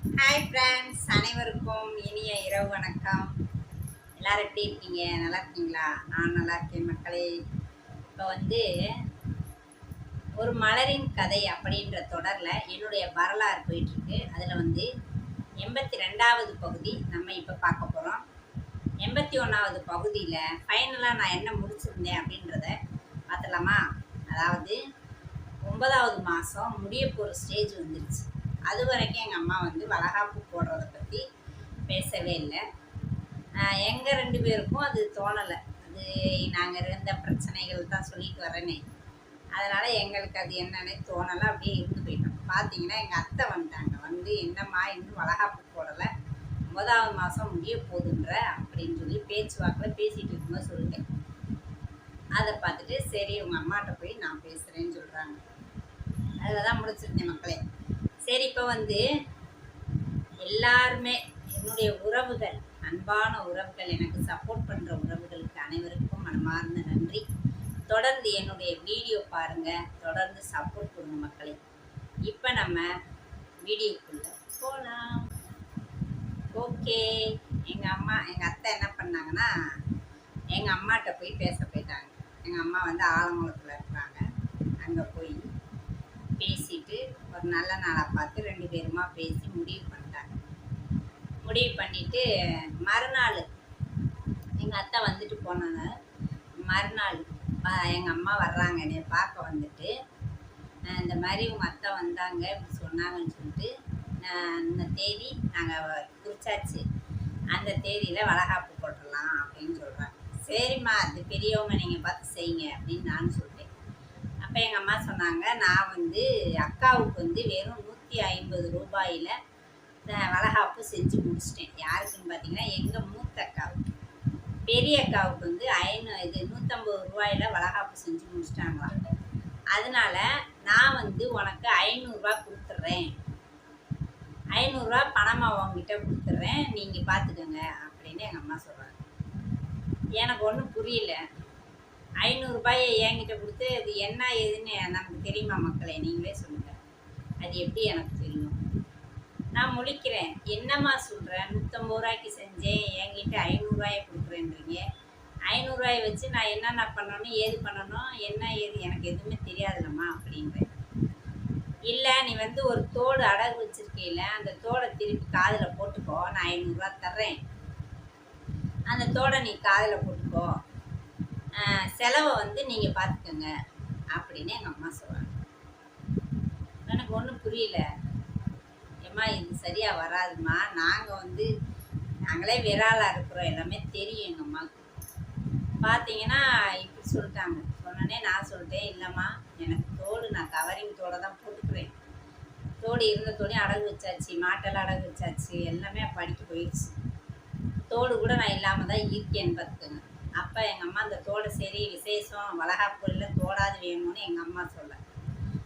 Hi friends அனைவருக்கும் இனிய இரவு வணக்கம். எல்லாரும் எப்படி இருக்கீங்க? நல்லா இருக்கீங்களா? நான் நல்லா இருக்கேன் மக்களே. இப்போ வந்து ஒரு மலரின் கதை அப்படின்ற தொடரில் என்னுடைய வரலாறு போயிட்டுருக்கு. அதில் வந்து எண்பத்தி ரெண்டாவது பகுதி நம்ம இப்போ பார்க்க போகிறோம் எண்பத்தி ஒன்றாவது பகுதியில் ஃபைனலாக நான் என்ன முடிச்சிருந்தேன் அப்படின்றத பார்த்தலாமா அதாவது ஒன்பதாவது மாதம் முடிய போகிற ஸ்டேஜ் வந்துருச்சு. அது வரைக்கும் எங்கள் அம்மா வந்து வளகாப்பு போடுறத பற்றி பேசவே இல்லை. எங்கள் ரெண்டு பேருக்கும் அது தோணலை. அது நாங்கள் இருந்த பிரச்சனைகள் தான் சொல்லிட்டு வரேனே. அதனால் எங்களுக்கு அது என்னென்னே தோணலை அப்படியே இருந்து போயிட்டோம். பார்த்தீங்கன்னா எங்கள் அத்தை வந்தாங்க. வந்து என்னம்மா இன்னும் வளகாப்பு போடலை. ஒன்பதாவது மாதம் முடிய போதுன்ற அப்படின்னு சொல்லி பேச்சுவாக்கில் பேசிகிட்டு இருக்கும்போது சொல்லிட்டேன். அதை பார்த்துட்டு சரி உங்கள் அம்மாட்ட போய் நான் பேசுகிறேன்னு சொல்கிறாங்க அதில் தான் முடிச்சிருந்தேன் மக்களே. சரி இப்போ வந்து எல்லாருமே என்னுடைய உறவுகள் அன்பான உறவுகள் எனக்கு சப்போர்ட் பண்ணுற உறவுகளுக்கு அனைவருக்கும் மனமார்ந்த நன்றி. தொடர்ந்து என்னுடைய வீடியோ பாருங்கள் தொடர்ந்து சப்போர்ட் கொடுங்க மக்களை. இப்போ நம்ம வீடியோக்குள்ளே போகலாம் ஓகே எங்கள் அம்மா எங்கள் அத்தை என்ன பண்ணாங்கன்னா எங்கள் அம்மாட்ட போய் பேச போயிட்டாங்க. எங்கள் அம்மா வந்து ஆலங்குளத்தில் இருக்கிறாங்க அங்கே போய் பேசிட்டு ஒரு நல்ல நாளாக பார்த்து ரெண்டு பேருமா பேசி முடிவு பண்ணிட்டாங்க. முடிவு பண்ணிட்டு மறுநாள் எங்கள் அத்தை வந்துட்டு போனாங்க. மறுநாள் எங்கள் அம்மா வர்றாங்க. என்னை பார்க்க வந்துட்டு இந்த மாதிரி உங்கள் அத்தை வந்தாங்க இப்படி சொன்னாங்கன்னு சொல்லிட்டு நான் இந்த தேதி நாங்கள் குறிச்சாச்சு. அந்த தேதியில் வளகாப்பு போட்டுடலாம் அப்படின்னு சொல்கிறாங்க சரிம்மா அது பெரியவங்க நீங்கள் பார்த்து செய்யுங்க அப்படின்னு நான் சொல்கிறேன் அப்போ எங்கள் அம்மா சொன்னாங்க நான் வந்து அக்காவுக்கு வந்து வெறும் நூற்றி ஐம்பது ரூபாயில் வளகாப்பு செஞ்சு முடிச்சிட்டேன். யாருக்குன்னு பார்த்தீங்கன்னா எங்கள் மூத்த அக்காவுக்கு. பெரிய அக்காவுக்கு வந்து ஐநூ இது நூற்றம்பது ரூபாயில் வளகாப்பு செஞ்சு முடிச்சிட்டாங்களாம். அதனால நான் வந்து உனக்கு ஐநூறுரூவா கொடுத்துட்றேன் ஐநூறுரூவா பணமாக உங்ககிட்ட கொடுத்துட்றேன் நீங்கள் பார்த்துக்கோங்க அப்படின்னு எங்கள் அம்மா சொல்கிறாங்க எனக்கு ஒன்றும் புரியல. ஐநூறுரூபாயை என்கிட்ட கொடுத்து அது என்ன ஏதுன்னு நமக்கு தெரியுமா மக்களை? நீங்களே சொல்லுங்கள் அது எப்படி எனக்கு தெரியும்? நான் முழிக்கிறேன். என்னம்மா சொல்கிறேன் நூற்றம்பது ரூபாய்க்கு செஞ்சேன். என்கிட்ட ஐநூறுரூவாயை கொடுக்குறேன்றீங்க. ஐநூறுரூவாயை வச்சு நான் என்னென்ன பண்ணணும் ஏது பண்ணணும் என்ன ஏது? எனக்கு எதுவுமே தெரியாதுல்லம்மா அப்படின்றேன். இல்லை நீ வந்து ஒரு தோடு அடகு வச்சுருக்கையில் அந்த தோடை திருப்பி காதில் போட்டுக்கோ. நான் ஐநூறுரூவா தர்றேன். அந்த தோடை நீ காதில் போட்டுக்கோ. செலவை வந்து நீங்கள் பார்த்துக்கோங்க அப்படின்னு எங்கள் அம்மா சொல்கிறாங்க எனக்கு ஒன்றும் புரியல. ஏம்மா இது சரியாக வராதும்மா நாங்கள் வந்து நாங்களே விராலாக இருக்கிறோம். எல்லாமே தெரியும் எங்கள் அம்மாவுக்கு பார்த்தீங்கன்னா இப்படி சொல்லிட்டாங்க. சொன்னோன்னே நான் சொல்லிட்டேன் இல்லைம்மா எனக்கு தோடு நான் கவரிங் தோடை தான் போட்டுக்கிறேன். தோடு இருந்த தோடையும் அடகு வச்சாச்சு மாட்டெல்லாம் அடகு வச்சாச்சு எல்லாமே படிக்க போயிடுச்சு தோடு கூட நான் இல்லாமல் தான் இருக்கேன்னு பார்த்துக்கோங்க அப்போ எங்கள் அம்மா அந்த தோடை சரி விசேஷம் வளகாப்பூரில் தோடாது வேணும்னு எங்கள் அம்மா சொல்ல.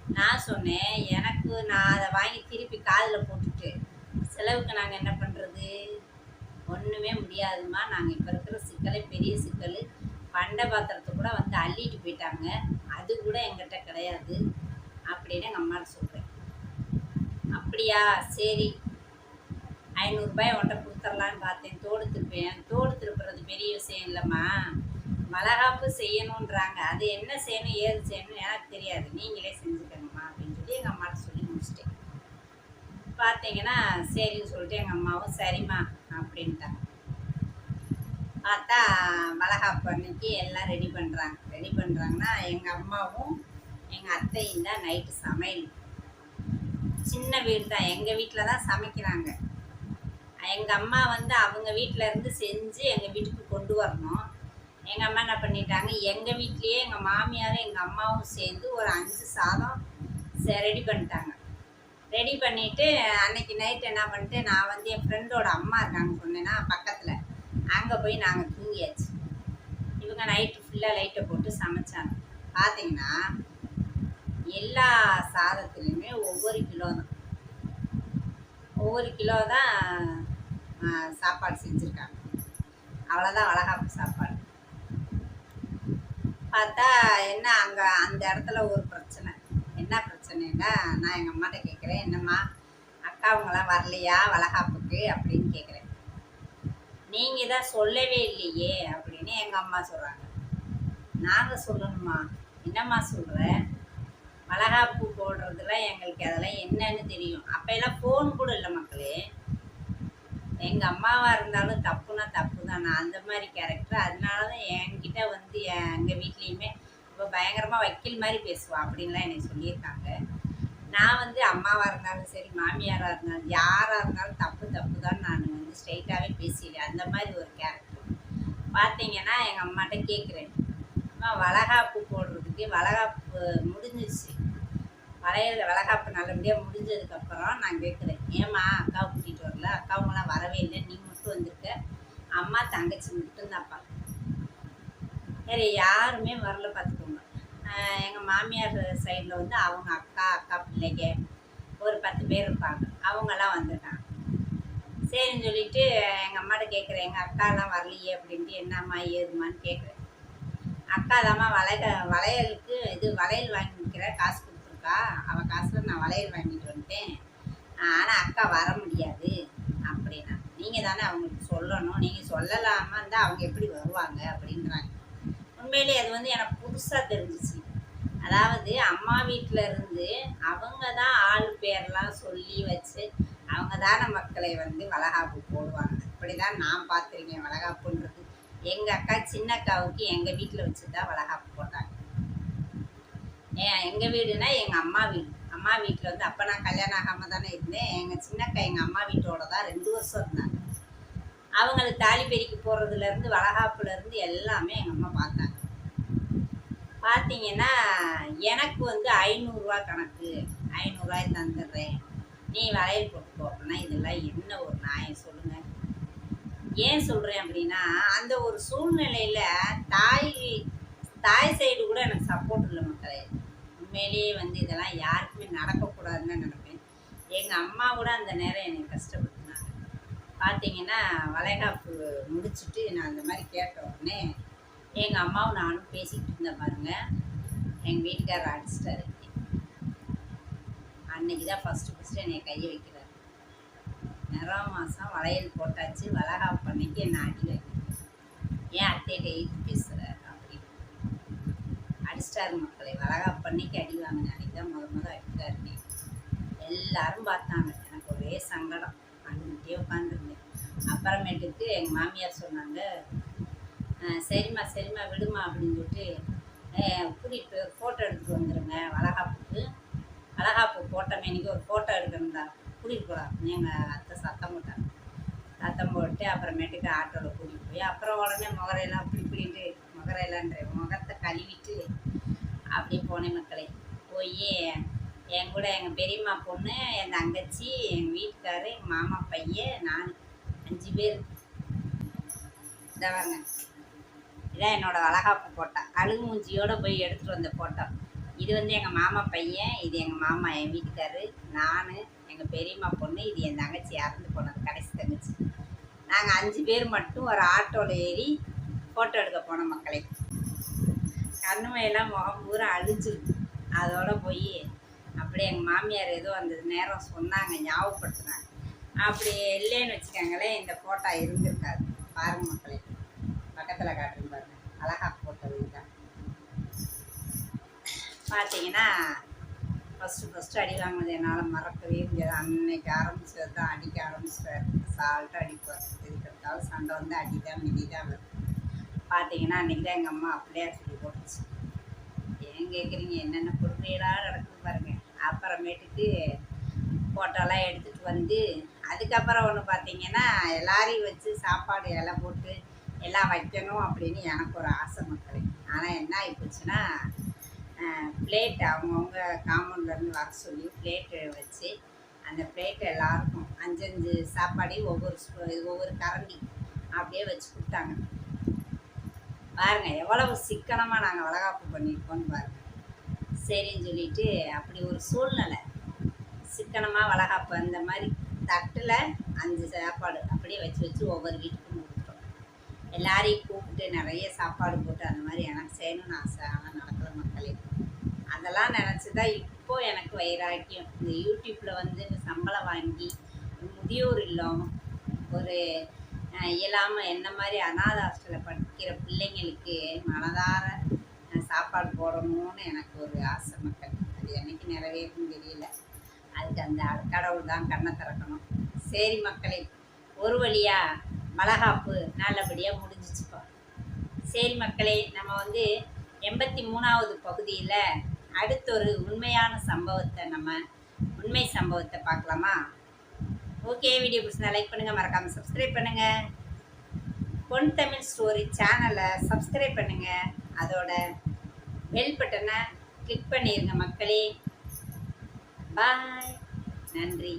நான் சொன்னேன் எனக்கு நான் அதை வாங்கி திருப்பி காதில் போட்டுட்டு செலவுக்கு நாங்கள் என்ன பண்ணுறது ஒன்றுமே முடியாதும்மா. நாங்கள் இப்போ இருக்கிற சிக்கலே பெரிய சிக்கல். பண்டை பாத்திரத்தை கூட வந்து அள்ளிட்டு போயிட்டாங்க. அது கூட எங்கிட்ட கிடையாது. அப்படின்னு எங்கள் அம்மாட்ட சொல்கிறேன் அப்படியா? சரி. ஐநூறுரூபாய் உன்ட்ட கொடுத்துடலான்னு பார்த்தேன். தோடு திருப்பேன். தோடு திருப்புறது பெரிய விஷயம் இல்லைம்மா. வளகாப்பு செய்யணுன்றாங்க. அது என்ன செய்யணும் ஏது செய்யணும் எனக்கு தெரியாது. நீங்களே செஞ்சுக்கணும்மா அப்படின்னு சொல்லி எங்கள் அம்மாட்ட சொல்லி முடிச்சிட்டேன். பார்த்தீங்கன்னா சரின்னு சொல்லிட்டு எங்கள் அம்மாவும் சரிம்மா அப்படின்ட்டாங்க. பார்த்தா வளகாப்பு அன்னைக்கு எல்லாம் ரெடி பண்ணுறாங்க ரெடி பண்ணுறாங்கன்னா எங்கள் அம்மாவும் எங்கள் அத்தையும் தான் நைட்டு சமையல். சின்ன வீடு தான். எங்கள் வீட்டில் தான் சமைக்கிறாங்க. எங்கள் அம்மா வந்து அவங்க வீட்டில் இருந்து செஞ்சு எங்கள் வீட்டுக்கு கொண்டு வரணும். எங்கள் அம்மா என்ன பண்ணிட்டாங்க? எங்கள் வீட்லேயே எங்கள் மாமியாரும் எங்கள் அம்மாவும் சேர்ந்து ஒரு அஞ்சு சாதம் ரெடி பண்ணிட்டாங்க. ரெடி பண்ணிவிட்டு அன்னைக்கு நைட் என்ன பண்ணிட்டு நான் வந்து என் ஃப்ரெண்டோட அம்மா இருக்காங்க சொன்னேன்னா பக்கத்தில். அங்கே போய் நாங்கள் தூங்கியாச்சு. இவங்க நைட்டு ஃபுல்லாக லைட்டை போட்டு சமைச்சாங்க. பார்த்தீங்கன்னா எல்லா சாதத்துலேயுமே ஒவ்வொரு கிலோ தான். ஒவ்வொரு கிலோ தான் சாப்பாடு செஞ்சுருக்காங்க. அவ்வளோதான் வளகாப்பு சாப்பாடு. பார்த்தா என்ன அங்கே அந்த இடத்துல ஒரு பிரச்சனை. என்ன பிரச்சனைன்னா நான் எங்கள் அம்மாட்ட கேட்குறேன் என்னம்மா அக்காவங்களாம் வரலையா வளகாப்புக்கு? அப்படின்னு கேட்குறேன். நீங்கள் தான் சொல்லவே இல்லையே அப்படின்னு எங்கள் அம்மா சொல்கிறாங்க நாங்கள் சொல்லணுமா? என்னம்மா சொல்கிற வளகாப்பு போடுறதுல எங்களுக்கு அதெல்லாம் என்னன்னு தெரியும். அப்போ எல்லாம் ஃபோன் கூட இல்லை மக்களே. எங்கள் அம்மாவாக இருந்தாலும் தப்புனா தப்பு தான் நான் அந்த மாதிரி கேரக்டர் அதனால தான் என்கிட்ட வந்து எங்கள் வீட்லேயுமே இப்போ பயங்கரமாக வக்கீல் மாதிரி பேசுவான் அப்படின்லாம் எனக்கு சொல்லியிருக்காங்க. நான் வந்து அம்மாவாக இருந்தாலும் சரி மாமியாராக இருந்தாலும் யாராக இருந்தாலும் தப்பு தப்பு தான் நான் வந்து ஸ்ட்ரைட்டாகவே பேசிடுவேன். அந்த மாதிரி ஒரு கேரக்டர் பார்த்தீங்கன்னா எங்கள் அம்மாட்ட கேட்குறேன் அம்மா வளகாப்பு போடுறதுக்கு வளகாப்பு முடிஞ்சிச்சு வளையல் வளகாப்பு நல்லபடியாக முடிஞ்சதுக்கப்புறம் நான் கேட்குறேன் ஏம்மா அக்காவை கூட்டிகிட்டு வரல? அக்காவங்களாம் வரவே இல்லை. நீ மட்டும் வந்திருக்க. அம்மா தங்கச்சி மட்டும்தான்ப்பா வேறு யாருமே வரல பார்த்துக்கோங்க. எங்கள் மாமியார் சைடில் வந்து அவங்க அக்கா அக்கா பிள்ளைங்க ஒரு பத்து பேர் இருப்பாங்க. அவங்கெல்லாம் வந்துட்டாங்க. சரின்னு சொல்லிட்டு எங்கள் அம்மாட்ட கேட்குறேன் எங்கள் அக்காலாம் வரலையே அப்படின்ட்டு என்னம்மா ஏதுமான்னு கேட்குறேன் அக்கா தாம்மா வளைய வளையலுக்கு இது வளையல் வாங்கிக்கிற காசு அக்கா அவள் காசில் நான் வளையல் வாங்கிட்டு வந்துட்டேன். ஆனால் அக்கா வர முடியாது அப்படின்னா. நீங்கள் தானே அவங்களுக்கு சொல்லணும். நீங்கள் சொல்லலாமா இருந்தால் அவங்க எப்படி வருவாங்க அப்படின்றாங்க. உண்மையிலே அது வந்து எனக்கு புதுசாக தெரிஞ்சிச்சு. அதாவது அம்மா வீட்டில் இருந்து அவங்க தான் ஆள் பேர்லாம் சொல்லி வச்சு அவங்க தானே மக்களை வந்து வளகாப்பு போடுவாங்க. அப்படி தான் நான் பார்த்துருக்கேன் வளகாப்புன்றது. எங்கள் அக்கா சின்ன அக்காவுக்கு எங்கள் வீட்டில் வச்சு தான் வளகாப்பு. ஏன் எங்கள் வீடுனா எங்கள் அம்மா வீடு. அம்மா வீட்டில் வந்து அப்போ நான் கல்யாணம் ஆகாமல் தானே இருந்தேன். எங்கள் சின்னக்கா எங்கள் அம்மா வீட்டோட தான் ரெண்டு வருஷம் இருந்தாங்க. அவங்களுக்கு தாலி பெருக்கி போடுறதுலேருந்து வளகாப்புலேருந்து எல்லாமே எங்கள் அம்மா பார்த்தாங்க. பார்த்தீங்கன்னா எனக்கு வந்து ஐநூறுரூவா கணக்கு. ஐநூறுரூவாய் தந்துடுறேன். நீ வளையல் போட்டுக்கோ அப்படின்னா இதெல்லாம் என்ன ஒரு நியாயம் சொல்லுங்கள் ஏன் சொல்கிறேன் அப்படின்னா அந்த ஒரு சூழ்நிலையில் தாய் தாய் சைடு கூட எனக்கு சப்போர்ட் இல்லை மக்களே. உண்மையிலேயே வந்து இதெல்லாம் யாருக்குமே நடக்கக்கூடாதுன்னு தான் நினைப்பேன். எங்கள் அம்மா கூட அந்த நேரம் என்னை கஷ்டப்படுத்தினாங்க. பார்த்தீங்கன்னா வளைகாப்பு முடிச்சுட்டு நான் அந்த மாதிரி கேட்ட உடனே எங்கள் அம்மாவும் நானும் பேசிக்கிட்டு இருந்தேன் பாருங்கள் எங்கள் வீட்டுக்காரர் அடிச்சிட்டாரு. அன்னைக்கு தான் ஃபஸ்ட்டு ஃபஸ்ட்டு என்னை கையை வைக்கிறார். நிறம் மாதம் வளையல் போட்டாச்சு வளகாப்பு அன்னைக்கு என்னை அடி வைக்கிறேன் ஏன் அத்தையிட்ட எழுதி பேச அடிச்சிட்டாரு மக்களை வளகாப்பு அன்னைக்கு அடி வாங்கினேன் அன்னைக்கு தான் முத முத அடித்தாருனே எல்லாரும் பார்த்தாங்க. எனக்கு ஒரே சங்கடம். அழுதுகிட்டே உட்காந்துருந்தேன் அப்புறமேட்டுக்கு எங்கள் மாமியார் சொன்னாங்க சரிம்மா சரிம்மா விடுமா அப்படின்னு சொல்லிட்டு கூட்டிகிட்டு ஃபோட்டோ எடுத்துகிட்டு வந்துடுங்க வளகாப்புக்கு வளகாப்பு போட்டோம் இன்னைக்கு ஒரு ஃபோட்டோ எடுக்கணும் கூட்டிகிட்டு போகலாம் எங்கள் அத்தை சத்தம் போட்டாங்க. சத்தம் போட்டு அப்புறமேட்டுக்கு ஆட்டோவில் கூட்டிகிட்டு போய் அப்புறம் உடனே முகரையெல்லாம் அப்படி இப்படின்ட்டு முகரையெல்லான்ற கழுவிட்டு அப்படியே போனேன் மக்களை. போய் என் கூட எங்கள் பெரியம்மா பொண்ணு என் தங்கச்சி எங்கள் வீட்டுக்காரரு எங்கள் மாமா பையன் நான் அஞ்சு பேர். இதை வாங்க இதான் என்னோட வளகாப்பு போட்டோ. அழுகு மூஞ்சியோடு போய் எடுத்துகிட்டு வந்த போட்டோ. இது வந்து எங்கள் மாமா பையன் இது எங்கள் மாமா என் வீட்டுக்காரரு நான் எங்கள் பெரியம்மா பொண்ணு இது என் தங்கச்சி இறந்து போனது கடைசி தங்கச்சி. நாங்கள் அஞ்சு பேர் மட்டும் ஒரு ஆட்டோவில் ஏறி ஃபோட்டோ எடுக்க போனோம் மக்களை. கண்ணுமையெல்லாம் முகம் பூரா அழிச்சிருக்கு அதோட போய் அப்படியே எங்கள் மாமியார் ஏதோ அந்த நேரம் சொன்னாங்க ஞாபகப்படுத்தினாங்க. அப்படி இல்லைன்னு வச்சுக்கோங்களேன் இந்த ஃபோட்டோ இருந்திருக்காது. பாருங்க மக்களே. பக்கத்தில் காட்டுங்க பாருங்க. அழகா போட்டது தான் பார்த்தீங்கன்னா ஃபஸ்ட்டு ஃபஸ்ட்டு அடி வாங்கினது என்னால் மறக்கவே முடியாது. அன்னைக்கு ஆரம்பிச்சது தான் அடிக்க ஆரம்பிச்சிட்டாரு. சால்ட்டாக அடிப்பார் எதுக்கு எடுத்தாலும் சண்டை வந்து அடி தான் மிதி தான் வரும். பார்த்தீங்கன்னா அன்றைக்கி தான் எங்கள் அம்மா அப்படியே சொல்லி போட்டுச்சு. ஏன் கேட்குறீங்க என்னென்ன பொறுமையெல்லாம் நடக்குது பாருங்க. அப்புறமேட்டுக்கு ஃபோட்டோலாம் எடுத்துகிட்டு வந்து அதுக்கப்புறம் ஒன்று பார்த்தீங்கன்னா எல்லாரையும் வச்சு சாப்பாடு இலை போட்டு எல்லாம் வைக்கணும் அப்படின்னு எனக்கு ஒரு ஆசை மக்களே. ஆனால் என்ன ஆகிப்போச்சுன்னா பிளேட் அவங்கவுங்க காம்பவுண்ட்லேருந்து வர சொல்லி பிளேட்டு வச்சு அந்த பிளேட் எல்லாருக்கும் அஞ்சஞ்சு சாப்பாடையும் ஒவ்வொரு ஒவ்வொரு கரண்டி அப்படியே வச்சு கொடுத்தாங்க. பாருங்க எவ்வளவு சிக்கனமாக நாங்கள் வளகாப்பு பண்ணியிருக்கோம்னு பாருங்க. சரின்னு சொல்லிட்டு அப்படி ஒரு சூழ்நிலை. சிக்கனமாக வளகாப்பு அந்த மாதிரி தட்டில் அஞ்சு சாப்பாடு அப்படியே வச்சு வச்சு ஒவ்வொரு வீட்டுக்கும் கொடுத்துட்டோம். எல்லாரையும் கூப்பிட்டு நிறைய சாப்பாடு போட்டு அந்த மாதிரி எனக்கு செய்யணும்னு ஆசை ஆனால் நடக்கிற மக்களே. அதெல்லாம் நினச்சி தான் இப்போ எனக்கு வைராக்கியம். இந்த யூடியூப்பில் வந்து இந்த சம்பளம் வாங்கி முதியோர் இல்லம் ஒரு இயலாமல் என்ன மாதிரி அனாத ஹாஸ்டலில் படிக்கிற பிள்ளைங்களுக்கு மனதார சாப்பாடு போடணும்னு எனக்கு ஒரு ஆசை மக்கள். அது என்னைக்கு நிறைவேறும் தெரியல. அதுக்கு அந்த கடவுள் தான் கண்ணை திறக்கணும். சரி மக்களை ஒரு வழியாக மலகாப்பு நல்லபடியாக முடிஞ்சிச்சுப்பா. சரி மக்களே நம்ம வந்து எண்பத்தி மூணாவது பகுதியில் அடுத்த ஒரு உண்மையான சம்பவத்தை நம்ம உண்மை சம்பவத்தை பார்க்கலாமா? ஓகே வீடியோ பிடிச்சா லைக் பண்ணுங்கள் மறக்காமல் சப்ஸ்கிரைப் பண்ணுங்கள் பொன் தமிழ் ஸ்டோரி சேனலை சப்ஸ்கிரைப் பண்ணுங்கள் அதோட பெல் பட்டனை கிளிக் பண்ணிடுங்க மக்களே. பாய் நன்றி.